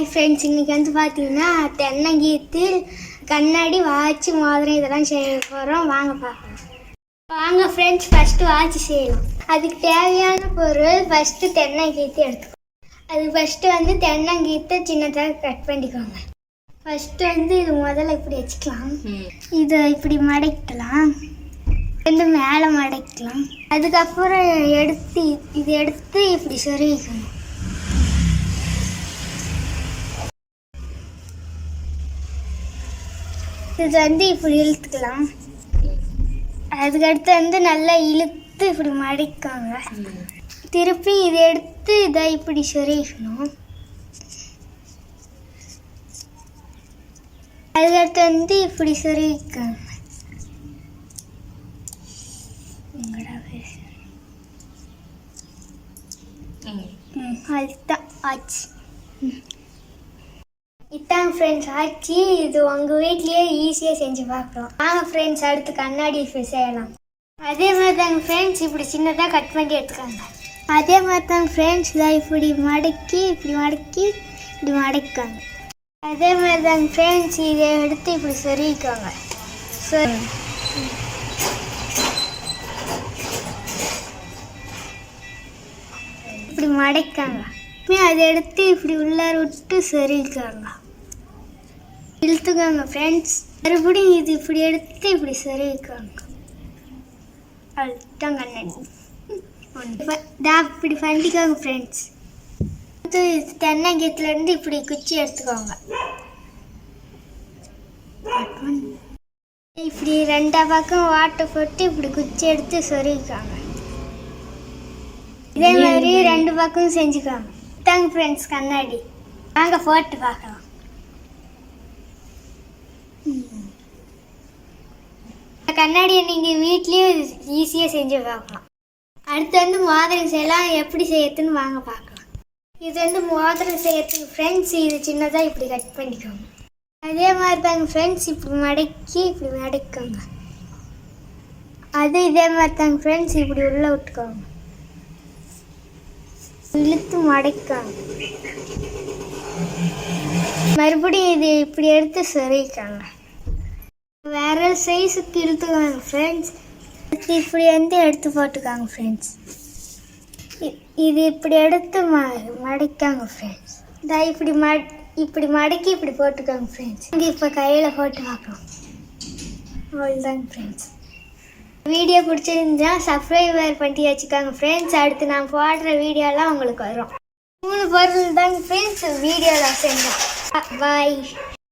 Hi friends இன்னைக்கு வந்து பார்த்தீங்கன்னா தென்னங்கீத்தில் கண்ணாடி வாட்ச் மோதிரம் இதெல்லாம் செய்ய போகிறோம் வாங்க பார்க்கலாம். வாங்க ஃப்ரெண்ட்ஸ் ஃபஸ்ட்டு வாட்ச் செய்யலாம். அதுக்கு தேவையான பொருள் ஃபஸ்ட்டு தென்னங்கீத்து எடுத்துக்கோ அது ஃபஸ்ட்டு வந்து தென்னங்கீத்தை சின்னதாக கட் பண்ணிக்கோங்க. ஃபஸ்ட்டு வந்து இது முதல்ல இப்படி வச்சுக்கலாம். இதை இப்படி மடக்கலாம். வந்து மேலே மடக்கலாம். அதுக்கப்புறம் எடுத்து இது எடுத்து இப்படி சொருகிக்கணும். இது வந்து இப்படி இழுத்துக்கலாம். அதுக்கடுத்து வந்து நல்லா இழுத்து இப்படி மடிக்காங்க. திருப்பி இதை எடுத்து இதை இப்படி சொருகிக்கணும் அதுக்கடுத்து வந்து இப்படி ம். அதுதான். ஆச்சு. இத்தாங்க ஃப்ரெண்ட்ஸ் ஆச்சு. இது உங்கள் வீட்லேயே ஈஸியாக செஞ்சு பார்க்குறோம் வாங்க ஃப்ரெண்ட்ஸ் அடுத்து கண்ணாடி செய்யலாம். அதே மாதிரி தாங்க ஃப்ரெண்ட்ஸ் இப்படி சின்னதாக கட் பண்ணி எடுத்துக்காங்க. அதே மாதிரி தாங்க ஃப்ரெண்ட்ஸ் இதை இப்படி மடக்கி இப்படி மடக்கி இப்படி மடக்காங்க. அதே மாதிரி தாங்க ஃப்ரெண்ட்ஸ் இதை எடுத்து இப்படி சொருகிக்கோங்க. சரி இப்படி மடைக்காங்க. அப்புறம் அதை எடுத்து இப்படி உள்ளார விட்டு சரிக்காங்க இழுத்துக்காங்க ஃப்ரெண்ட்ஸ் மறுபடியும் இது இப்படி எடுத்து இப்படி சரிக்காங்க அழுத்தம் கண்ணாடி தா இப்படி பண்ணிக்காங்க ஃப்ரெண்ட்ஸ் தென்னங்கீத்துலேருந்து இப்படி குச்சி எடுத்துக்கோங்க. இப்படி ரெண்டா பக்கம் வாட்டை போட்டு இப்படி குச்சி எடுத்து சொருகிக்காங்க. இதே மாதிரி ரெண்டு பக்கம் செஞ்சுக்கோங்க. தாங்க ஃப்ரெண்ட்ஸ் கண்ணாடி. வாங்க ஃபோர்ட்டு பார்க்கலாம். கண்ணாடியை நீங்கள் வீட்லேயும் ஈஸியாக செஞ்சு பார்க்கலாம். அடுத்து வந்து மோதிரம் செய்யலாம் எப்படி செய்யறதுன்னு வாங்க பார்க்கலாம். இது வந்து மோதிரம் செய்யறதுக்கு ஃப்ரெண்ட்ஸ் இது சின்னதாக இப்படி கட் பண்ணிக்கோங்க. அதே மாதிரி தாங்க ஃப்ரெண்ட்ஸ் இப்படி மடக்கி இப்படி மடக்கோங்க. அது இதே மாதிரி தாங்க ஃப்ரெண்ட்ஸ் இப்படி உள்ளே விட்டுக்கோங்க. இழுத்து மடக்காங்க மறுபடியும் இது இப்படி எடுத்து சரிக்காங்க வேற சைஸுக்கு இழுத்துக்காங்க ஃப்ரெண்ட்ஸ் இப்படி வந்து எடுத்து போட்டுக்காங்க ஃப்ரெண்ட்ஸ் இது இப்படி எடுத்து ம மடிக்காங்க ஃப்ரெண்ட்ஸ் இதா இப்படி ம இப்படி மடக்கி இப்படி போட்டுக்காங்க ஃப்ரெண்ட்ஸ் இங்கே இப்போ கையில் போட்டு பார்க்கலாம். அவ்வளோதாங்க ஃப்ரெண்ட்ஸ் வீடியோ பிடிச்சிருந்தா சப்ஸ்கிரைபர் பண்ணி வச்சுக்கோங்க. ஃப்ரெண்ட்ஸ் அடுத்து நான் போடுற வீடியோலாம் உங்களுக்கு வரும். மூணு பொருள் தாங்க ஃப்ரெண்ட்ஸ் வீடியோவில் செஞ்சேன். பாய்